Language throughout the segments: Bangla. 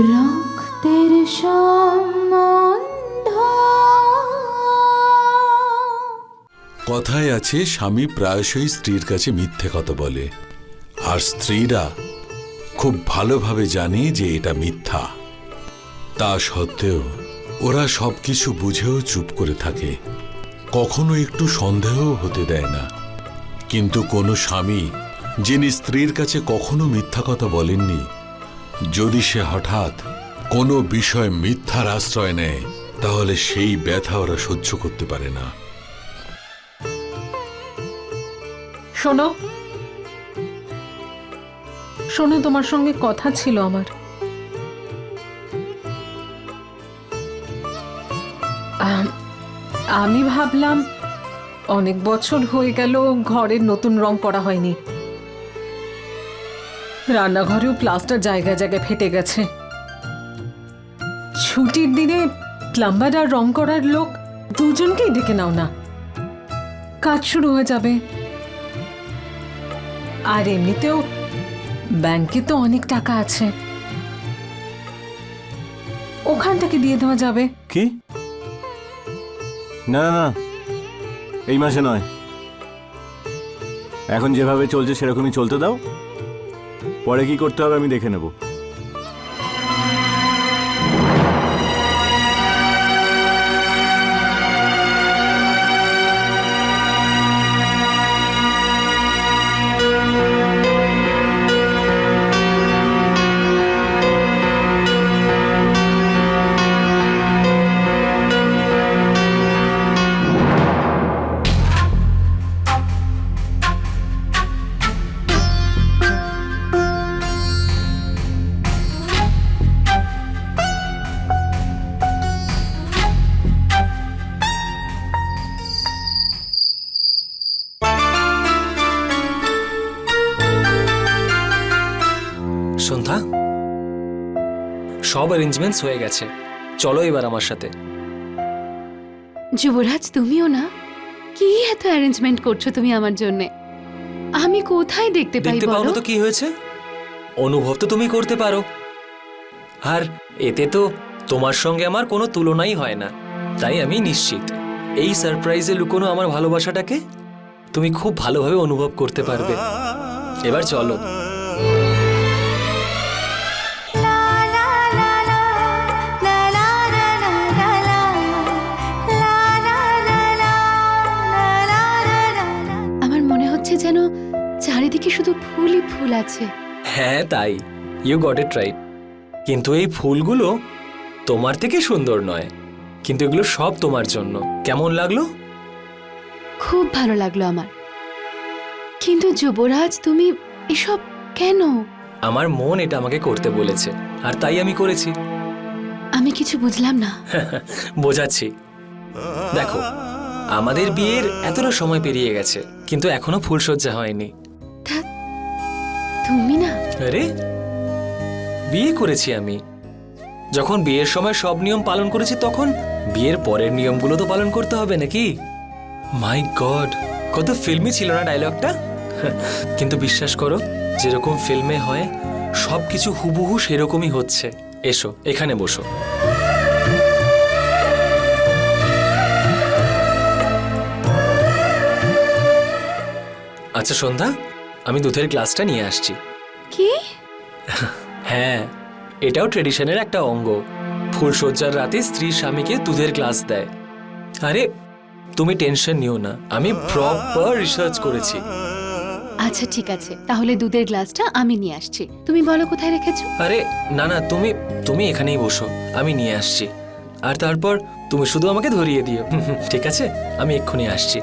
রক্তের সম্বন্ধ। কথায় আছে, স্বামী প্রায়শই স্ত্রীর কাছে মিথ্যে কথা বলে। আর স্ত্রীরা খুব ভালোভাবে জানে যে এটা মিথ্যা। তা সত্ত্বেও ওরা সবকিছু বুঝেও চুপ করে থাকে। কখনো একটু সন্দেহ হতে দেয় না। কিন্তু কোনো স্বামী, যিনি স্ত্রীর কাছে কখনো মিথ্যা কথা বলেননি যদি সে হঠাৎ কোনো বিষয় মিথ্যার আশ্রয় নেয় তাহলে সেই ব্যথা ওরা সহ্য করতে পারে না। শোনো। শোনো তোমার সঙ্গে কথা ছিল আমার। আম, ভাবলাম অনেক বছর হয়ে গেল ঘরের নতুন রং করা হয়নি। রান্নাঘরেও প্লাস্টার জায়গায় জায়গায় ফেটে গেছে। ছুটির দিনে প্লাম্বার আর রং করার লোক দুজনকেই ডেকে নাও না। কাজ শুরু হয়ে যাবে। আর এমনিতেও ব্যাংকে তো অনেক টাকা আছে। ওখান থেকে দিয়ে দেওয়া যাবে। কি? না না না। এই মাসে নয়। এখন যেভাবে চলছে সেরকমই চলতে দাও। পরে কি করতে হবে আমি দেখে নেব। অ্যারেঞ্জমেন্টস হয়ে গেছে। চলো এবার আমার সাথে। যুবরাজ তুমিও না? কি এত অ্যারেঞ্জমেন্ট করছ তুমি আমার জন্য? আমি কোথায় দেখতে পাই দেখতে পাও বলো? না তো কি হয়েছে? অনুভব তো তুমি করতে পারো। আর এতে তো তোমার সঙ্গে আমার কোনো তুলনাই হয় না। তাই আমি নিশ্চিত। এই সারপ্রাইজে লুকোনো আমার ভালোবাসাটাকে তুমি খুব ভালোভাবে অনুভব করতে পারবে। এবার চলো। চারিদিকে শুধু ফুলই ফুল আছে। হ্যাঁ তাই। ইউ গট ইট রাইট কিন্তু এই ফুলগুলো তোমার থেকে সুন্দর নয়। কিন্তু এগুলো সব তোমার জন্য। কেমন লাগল? খুব ভালো লাগল আমার। কিন্তু যুবরাজ তুমি এসব কেন? আমার মন এটা আমাকে করতে বলেছে আর তাই আমি করেছি। আমি কিছু বুঝলাম না। বোঝাচ্ছি। দেখো আমাদের বিয়ের এতটা সময় পেরিয়ে গেছে কিন্তু এখনও ফুলসজ্জা হয়নি। তা তুমি না। আরে, বিয়ে করেছি আমি। যখন বিয়ের সময় সব নিয়ম পালন করেছি তখন বিয়ের পরের নিয়মগুলো তো পালন করতে হবে নাকি? মাই গড কত ফিল্মি ছিল না ডায়লগটা কিন্তু বিশ্বাস করো, যেরকম ফিল্মে হয় সব কিছু হুবহু সেরকমই হচ্ছে। এসো, এখানে বসো। আচ্ছা সন্ধ্যা। আমি দুধের গ্লাসটা নিয়ে আসছি। কি? হ্যাঁ এটাও ট্রেডিশনের একটা অঙ্গ। ফুলসজ্জার রাতে স্ত্রী স্বামীকে দুধের গ্লাস দেয়। আরে তুমি টেনশন নিও না আমি প্রপার রিসার্চ করেছি। আচ্ছা ঠিক আছে তাহলে দুধের গ্লাসটা আমি নিয়ে আসছি। তুমি বলো কোথায় রেখেছো? আরে না না তুমি তুমি এখানেই বসো আমি নিয়ে আসছি। আর তারপর তুমি শুধু আমাকে ধরিয়ে দিও। ঠিক আছে আমি এক্ষুনি আসছি।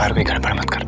बार कोई गड़बड़ मत कर।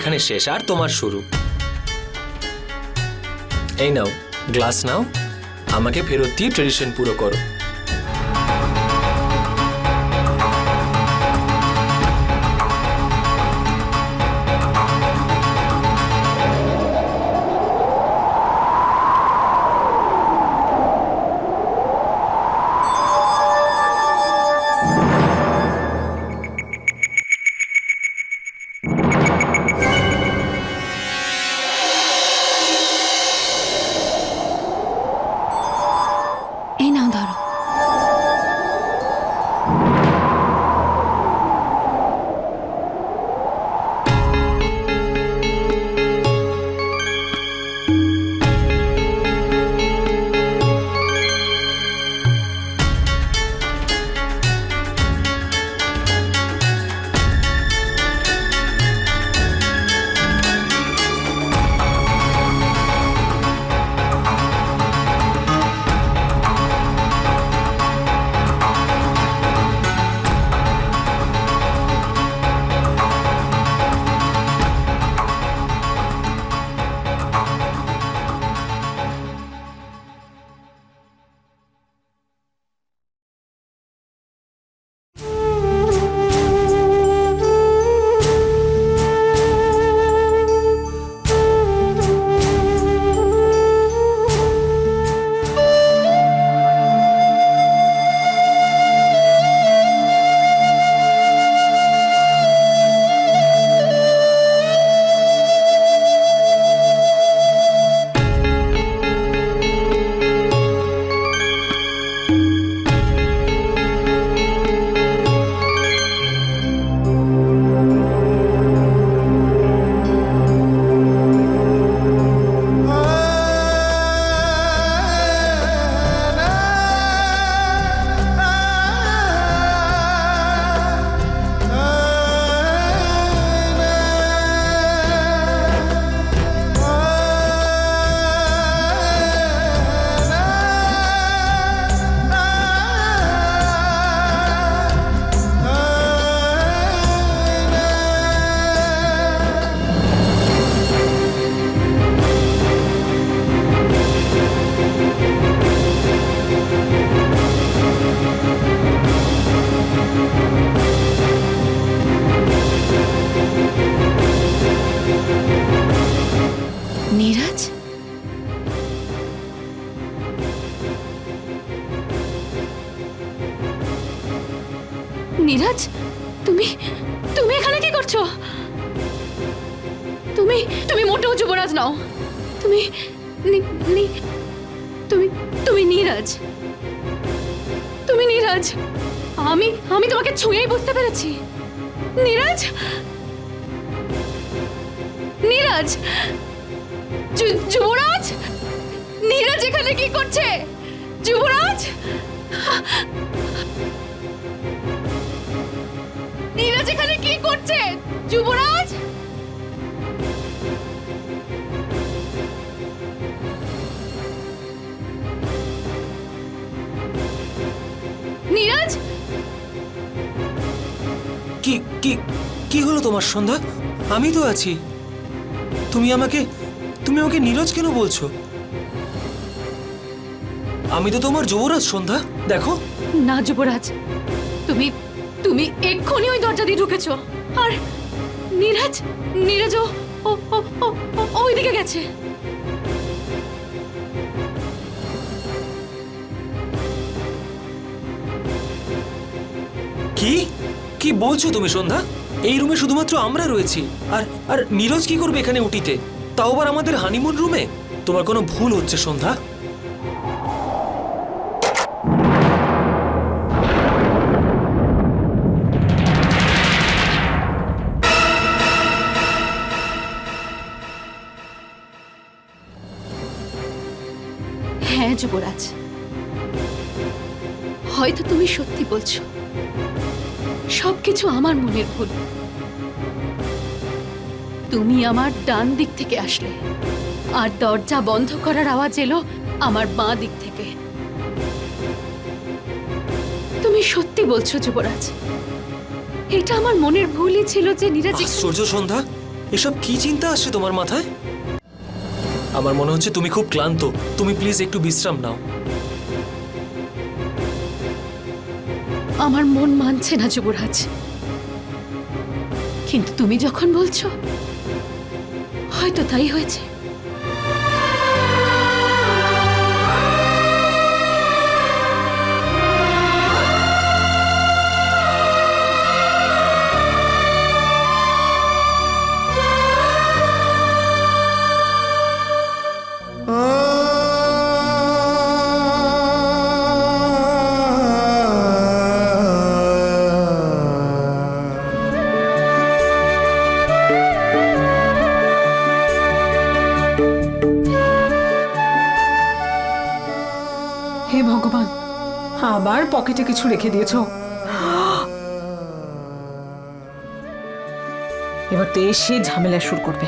এখানে শেষ আর তোমার শুরু। এই নাও গ্লাস নাও, আমাকে ফেরত দিয়ে ট্রেডিশন পুরো করো। করছে? যুবরাজ? নীরাজ এখানে কি করছে? যুবরাজ? নীরাজ? কি কি কি হলো তোমার সন্ধ্যা? আমি তো আছি। তুমি আমাকে তুমি আমাকে নীরজ কেন বলছো? আমি তো তোমার যুবরাজ সন্ধ্যা। দেখো। না যুবরাজ। তুমি তুমি এক্ষুনি ওই দরজা দিয়ে ঢুকেছো। আর নীরাজ নীরাজ ও ও ও ও- ও- ওইদিকে গেছে। কি? কি বলছো তুমি সন্ধ্যা? এই রুমে শুধুমাত্র আমরা রয়েছি। আর আর নীরজ কি করবে এখানে উটিতে? তাও আবার আমাদের হানিমুন রুমে? তোমার কোনো ভুল হচ্ছে সন্ধ্যা? যুবরাজ হয়তো তুমি সত্যি বলছো, সবকিছু আমার মনের ভুল। তুমি আমার ডান দিক থেকে আসলে, আর দরজা বন্ধ করার আওয়াজ এলো আমার বাঁ দিক থেকে। তুমি সত্যি বলছো, যুবরাজ, এটা আমার মনের ভুলই ছিল যে নীরাজ আশ্চর্য সন্ধ্যা, এসব কি চিন্তা আসছে তোমার মাথায়? আমার মনে হচ্ছে তুমি খুব ক্লান্ত। তুমি প্লিজ একটু বিশ্রাম নাও। আমার মন মানছে না যুবরাজ। কিন্তু তুমি যখন বলছো, হয়তো তাই হয়েছে। হে ভগবান আবার পকেটে কিছু রেখে দিয়েছ। এবার তো এসে ঝামেলা শুরু করবে।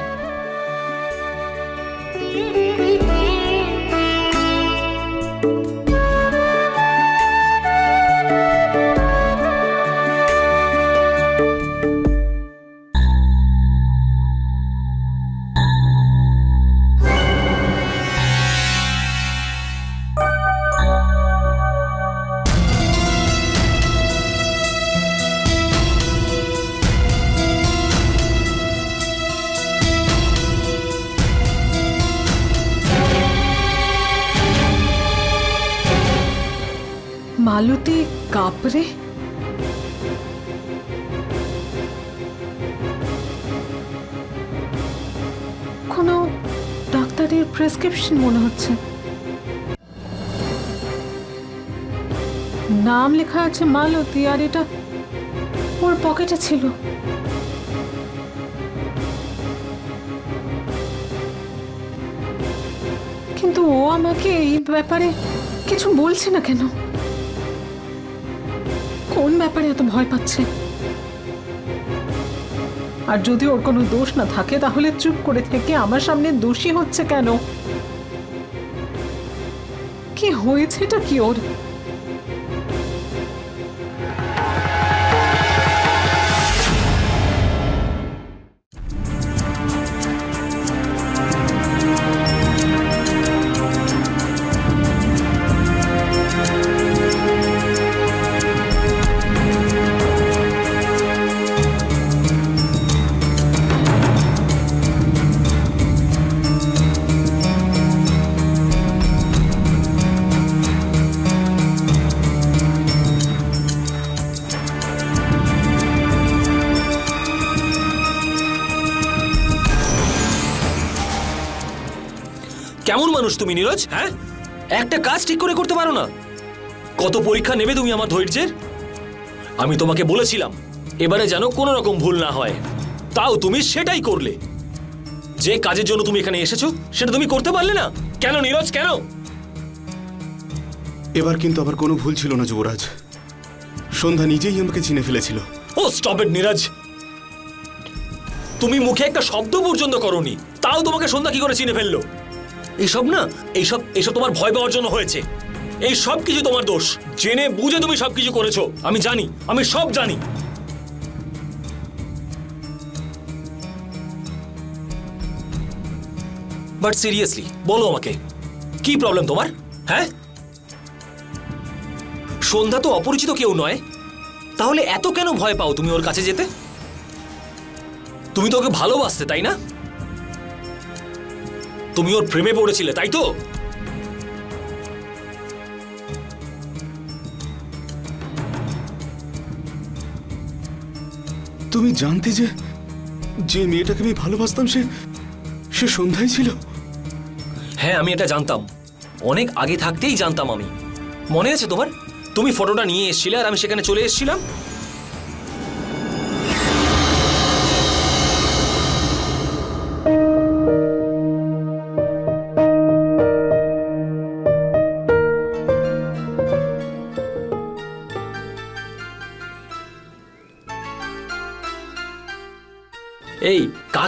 প্রেসক্রিপশন মনে হচ্ছে। নাম লেখা আছে মালতী, আর এটা ওর পকেটে ছিল। কিন্তু ও আমাকে এই ব্যাপারে কিছু বলছে না কেন? কোন ব্যাপারে এত ভয় পাচ্ছে? আর যদি ওর কোনো দোষ না থাকে, তাহলে চুপ করে থেকে আমার সামনে দোষী হচ্ছে কেন? কি হয়েছে এটা কি ওর? মানুষ তুমি নীরজ? হ্যাঁ? একটা কাজ ঠিক করে করতে পারো না। কত পরীক্ষা নেবে তুমি আমার ধৈর্যের? আমি তোমাকে বলেছিলাম এবারে যেন কোনো রকম ভুল না হয়। তাও তুমি সেটাই করলে। যে কাজের জন্য তুমি এখানে এসেছ সেটা তুমি করতে পারলে না? কেন নীরজ কেন? এবার কিন্তু আবার কোনো ভুল ছিল না যুবরাজ। সন্ধ্যা নিজেই আমাকে চিনে ফেলেছিল। Oh stop it Neeraj. তুমি মুখে একটা শব্দ পর্যন্ত করনি। তাও তোমাকে সন্ধ্যা কি করে চিনে ফেলল? এইসব না, এইসব এইসব তোমার ভয় পাওয়ার জন্য হয়েছে। এই সব কিছু তোমার দোষ। জেনে বুঝে তুমি সব কিছু করেছ। আমি জানি, আমি সব জানি। বাট সিরিয়াসলি বলো আমাকে, কি প্রবলেম তোমার? হ্যাঁ? সন্ধ্যা তো অপরিচিত কেউ নয়। তাহলে এত কেন ভয় পাও তুমি ওর কাছে যেতে? তুমি তো ওকে ভালোবাসতে, তাই না? তুমি ওর প্রেমে পড়েছিলে তাই তো? তুমি জানতে যে যে মেয়েটাকে আমি ভালোবাসতাম সে সে সন্ধ্যায় ছিল? হ্যাঁ আমি এটা জানতাম। অনেক আগে থাকতেই জানতাম আমি। মনে আছে তোমার? তুমি ফটোটা নিয়ে এসেছিলে আর আমি সেখানে চলে এসেছিলাম।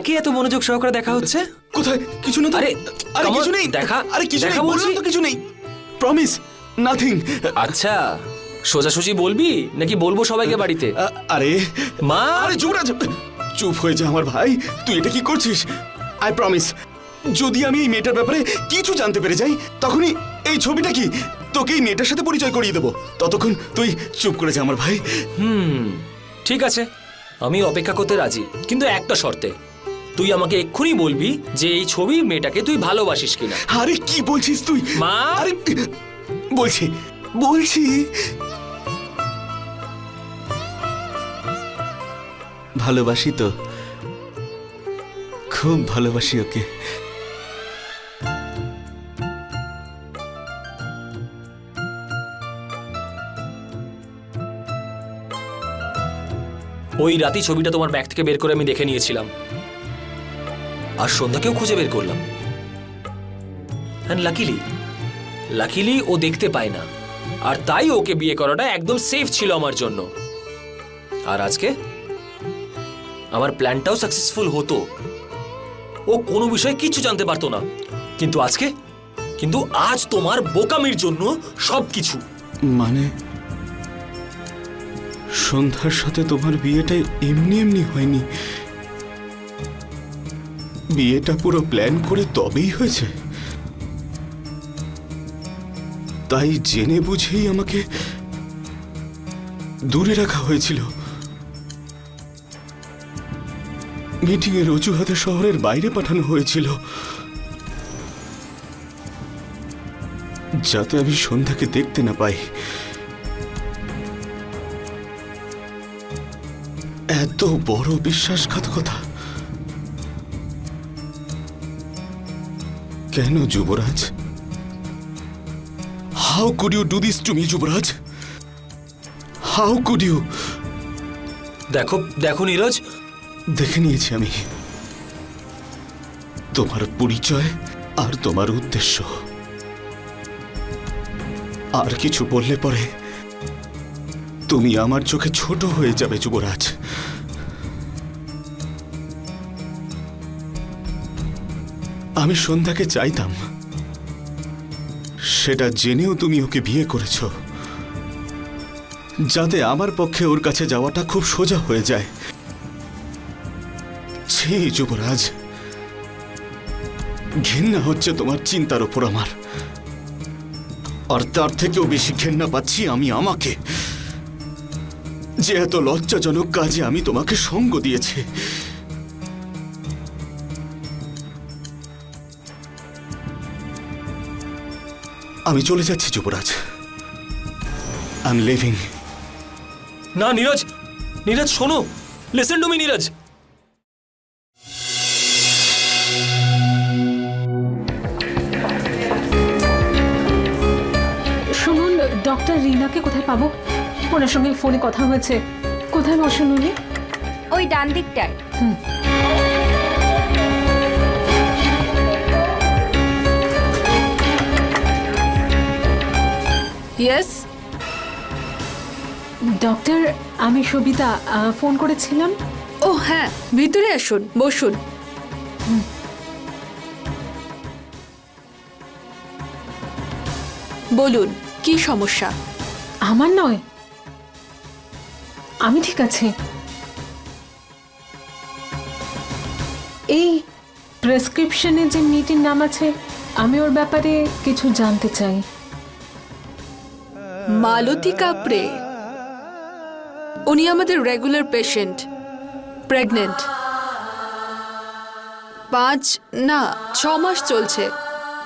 কাকে এত মনোযোগ সহকারে দেখা হচ্ছে? কোথায়? কিছু না তো। আরে, আরে কিছু নেই। দেখা, আরে কিছু নেই বলছি। বললাম তো কিছু নেই। প্রমিস নাথিং আচ্ছা সোজাসুজি বলবি? নাকি বলব সবাইকে বাড়িতে? আরে মা! আরে যুবরাজ চুপ হয়ে যা আমার ভাই। তুই এটা কি করছিস? আই প্রমিস যদি আমি এই মেয়েটার ব্যাপারে কিছু জানতে পেরে যাই তখনই এই ছবিটা কি? তোকে এই মেয়েটার সাথে পরিচয় করিয়ে দেবো। ততক্ষণ তুই চুপ করে যা আমার ভাই। হুম ঠিক আছে। আমি অপেক্ষা করতে রাজি। কিন্তু একটা শর্তে। তুই আমাকে এক্ষুনি বলবি যে এই ছবি মেয়েটাকে তুই ভালোবাসিস কিনা। আরে কি বলছিস তুই? মা! আরে বলছি বলছি। ভালোবাসি তো। খুব ভালোবাসি ওকে। ওই রাতেই ছবিটা তোমার ব্যাগ থেকে বের করে আমি দেখে নিয়েছিলাম। আর সন্ধ্যাকেও খুঁজে বের করলাম। লাকিলি লাকিলি ও দেখতে পায় না। আর তাই ওকে বিয়ে করাটা একদম সেফ ছিল আমার জন্য। আর আজকে আমার প্ল্যানটাও সাকসেসফুল হতো। ও কোনো বিষয়ে কিছু জানতে পারতো না। কিন্তু আজকে, কিন্তু আজ তোমার বোকামির জন্য সবকিছু। মানে সন্ধ্যার সাথে তোমার বিয়েটা এমনি এমনি হয়নি। বিয়েটা পুরো প্ল্যান করে তবেই হয়েছে। তাই জেনে বুঝেই আমাকে দূরে রাখা হয়েছিল। মিটিংয়ের অজুহাতে শহরের বাইরে পাঠানো হয়েছিল। যাতে আমি সন্ধ্যাকে দেখতে না পাই। এত বড় বিশ্বাসঘাতকতা। কেন Yuvraj? How could you do this to me Yuvraj? How could you দেখো দেখো নীরজ। দেখে নিয়েছি আমি। তোমার পরিচয় আর তোমার উদ্দেশ্য। আর কিছু বললে পরে তুমি আমার চোখে ছোট হয়ে যাবে যুবরাজ। আমি সন্ধ্যাকে চাইতাম। সেটা জেনেও তুমি ওকে বিয়ে করেছ। যাতে আমার পক্ষে ওর কাছে যাওয়াটা খুব সোজা হয়ে যায়। ছি, যুবরাজ। ঘেন্না হচ্ছে তোমার চিন্তার ওপর আমার। আর তার থেকেও বেশি ঘেন্না পাচ্ছি আমি আমাকে। যে এত লজ্জাজনক কাজে আমি তোমাকে সঙ্গ দিয়েছি। আমি চলে যাচ্ছি যুবরাজ। আই এম লিভিং না নীরজ। নীরজ শোনো। Listen to me Neeraj. শুনুন ডক্টর রিনাকে কোথায় পাবো? ওনার সঙ্গে ফোনে কথা হয়েছে। কোথায় বসেন উনি? ওই ডান দিকটায়। ইয়েস ডক্টর আমি সবিতা ফোন করেছিলাম। ও হ্যাঁ ভিতরে আসুন বসুন। বলুন কি সমস্যা? আমার নয়। আমি ঠিক আছি। এই প্রেসক্রিপশনে যে মিটিং নাম আছে আমি ওর ব্যাপারে কিছু জানতে চাই। মালতী কাপড়ে। উনি আমাদের রেগুলার পেশেন্ট প্রেগনেন্ট পাঁচ না ছ মাস চলছে।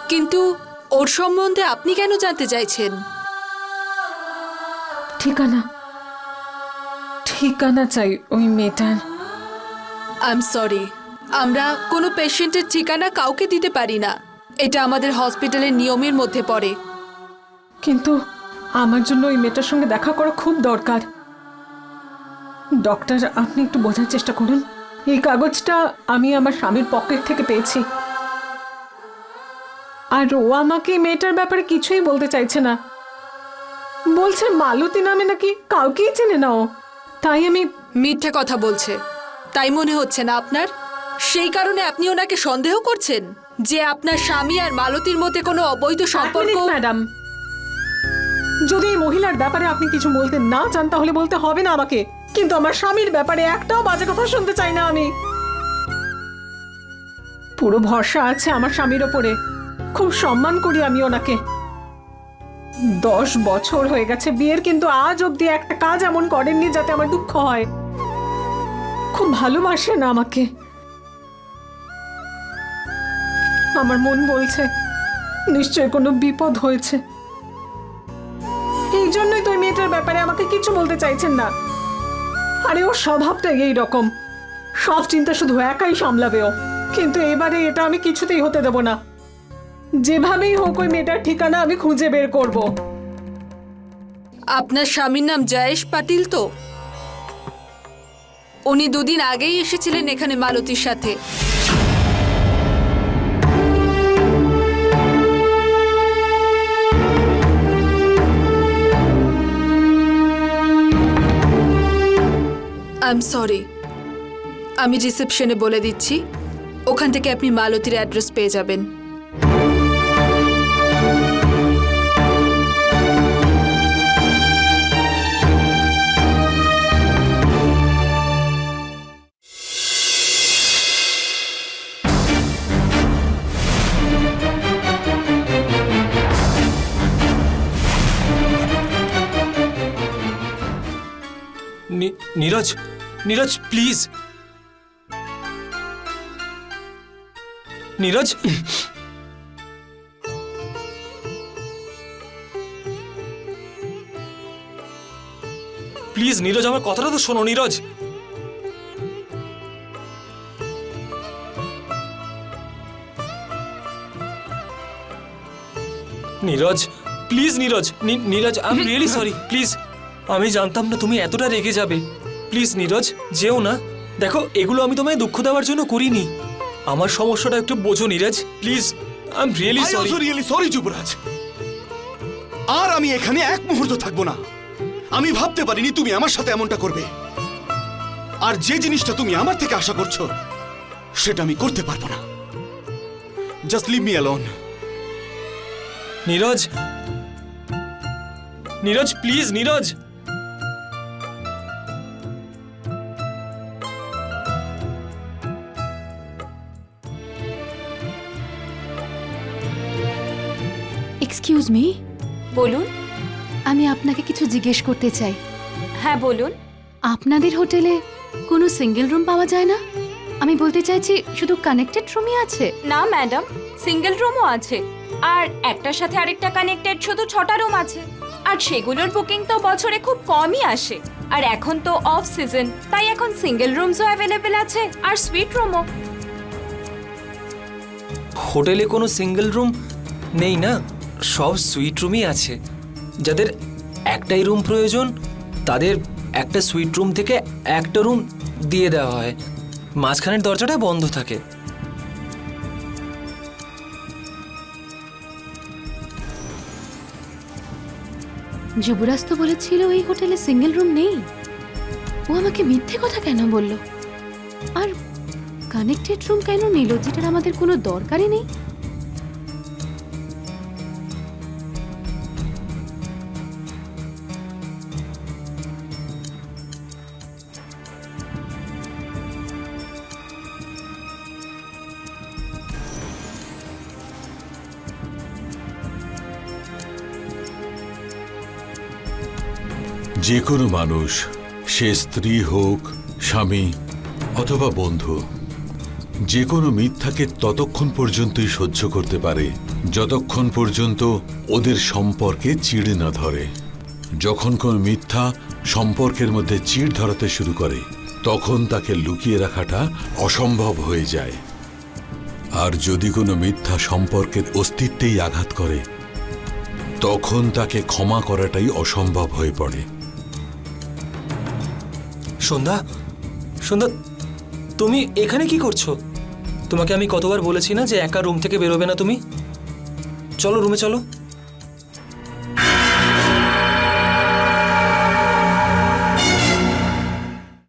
কিন্তু ওর সম্বন্ধে আপনি কেন জানতে চাইছেন? ঠিকানা। ঠিকানা চাই ওই মেয়েটার। আই এম সরি আমরা কোনো পেশেন্টের ঠিকানা কাউকে দিতে পারি না। এটা আমাদের হসপিটালের নিয়মের মধ্যে পড়ে। কিন্তু আমার জন্য ওই মেয়েটার সঙ্গে দেখা করা খুব দরকার। ডক্টর আপনি একটু বোঝার চেষ্টা করুন। এই কাগজটা আমি আমার স্বামীর পকেট থেকে পেয়েছি। আর ও আমাকে মেয়েটার ব্যাপারে কিছুই বলতে চাইছে না। বলছে মালতী নামে নাকি কাউকেই চেনে না ও। তাই আমি মিথ্যে কথা বলছে। তাই মনে হচ্ছে না আপনার? সেই কারণে আপনি ওনাকে সন্দেহ করছেন যে আপনার স্বামী আর মালতীর মধ্যে কোনো অবৈধ সম্পর্ক ম্যাডাম। যদি এই মহিলার ব্যাপারে আপনি কিছু বলতে না চান, তাহলে বলতে হবে না আমাকে। কিন্তু আমার স্বামীর ব্যাপারে একটাও বাজে কথা শুনতে চাই না আমি। পুরো ভরসা আছে আমার স্বামীর ওপরে। খুব সম্মান করি আমি ওনাকে। দশ বছর হয়ে গেছে বিয়ের, কিন্তু আজ অব্দি একটা কাজ এমন করেননি যাতে আমার দুঃখ হয়। খুব ভালোবাসেন আমাকে। আমার মন বলছে, নিশ্চয় কোনো বিপদ হয়েছে। জন্যই তো মেয়েটার ব্যাপারে আমাকে কিছু বলতে চাইছেন না। আরে, ওর স্বভাবটা এই রকম। সব চিন্তা শুধু একাই সামলাবে ও। কিন্তু এবারে এটা আমি কিছুতেই হতে দেব না। যেভাবেই হোক ওই মেয়েটার ঠিকানা আমি খুঁজে বের করব। আপনার স্বামীর নাম জয়েশ পাটিল তো? উনি দুদিন আগেই এসেছিলেন এখানে মালতীর সাথে। আই এম সরি আমি রিসেপশনে বলে দিচ্ছি, ওখান থেকে আপনি মালতীর অ্যাড্রেস পেয়ে যাবেন। নীরজ? নীরজ, প্লিজ। নীরজ? প্লিজ, নীরজ, আমার কথাটা তো শোনো, Neeraj. Neeraj, please, Neeraj Neeraj I am really sorry please আমি জানতাম না তুমি এতটা রেগে যাবে। প্লিজ নীরজ যেও না। দেখো এগুলো আমি তোমায় দুঃখ দেওয়ার জন্য করিনি। আমার সমস্যাটা একটু বোঝো Neeraj please. I am really sorry really sorry Yuvraj. আর আমি এখানে এক মুহূর্ত থাকব না। আমি ভাবতে পারিনি তুমি আমার সাথে এমনটা করবে। আর যে জিনিসটা তুমি আমার থেকে আশা করছ সেটা আমি করতে পারব না। Just leave me alone Neeraj. Neeraj please Neeraj. Excuse me বলুন। আমি আপনাকে কিছু জিজ্ঞেস করতে চাই। হ্যাঁ বলুন। আপনাদের হোটেলে কোনো সিঙ্গেল রুম পাওয়া যায় না? আমি বলতে চাইছি শুধু কানেক্টেড রুমই আছে? না ম্যাডাম সিঙ্গেল রুমও আছে। আর একটার সাথে আরেকটা কানেক্টেড শুধু ছটা রুম আছে। আর সেগুলোর বুকিং তো বছরে খুব কমই আসে। আর এখন তো অফ সিজন তাই এখন সিঙ্গেল রুমসও অ্যাভেলেবেল আছে আর সুইট রুমও। হোটেলে কোনো সিঙ্গেল রুম নেই না? সব সুইট রুমই আছে। যাদের একটাই রুম প্রয়োজন, তাদের একটা সুইট রুম থেকে একটা রুম দিয়ে দেওয়া হয়। মাঝখানের দরজাটা বন্ধ থাকে। যুবরাজ তো বলেছিল এই হোটেলে সিঙ্গেল রুম নেই। ও আমাকে মিথ্যে কথা কেন বলল? আর কানেক্টেড রুম কেন নিল, যেটার আমাদের কোনো দরকারই নেই? যে কোনো মানুষ, সে স্ত্রী হোক, স্বামী অথবা বন্ধু যে কোনো মিথ্যাকে ততক্ষণ পর্যন্তই সহ্য করতে পারে, যতক্ষণ পর্যন্ত ওদের সম্পর্কে চিড় না ধরে। যখন কোনো মিথ্যা সম্পর্কের মধ্যে চিড় ধরাতে শুরু করে, তখন তাকে লুকিয়ে রাখাটা অসম্ভব হয়ে যায়। আর যদি কোনো মিথ্যা সম্পর্কের অস্তিত্বেই আঘাত করে, তখন তাকে ক্ষমা করাটাই অসম্ভব হয়ে পড়ে। সন্ধ্যা? সন্ধ্যা, তুমি এখানে কি করছ? তোমাকে আমি কতবার বলেছি না যে একা রুম থেকে বেরোবে না তুমি? চলো, রুমে চলো।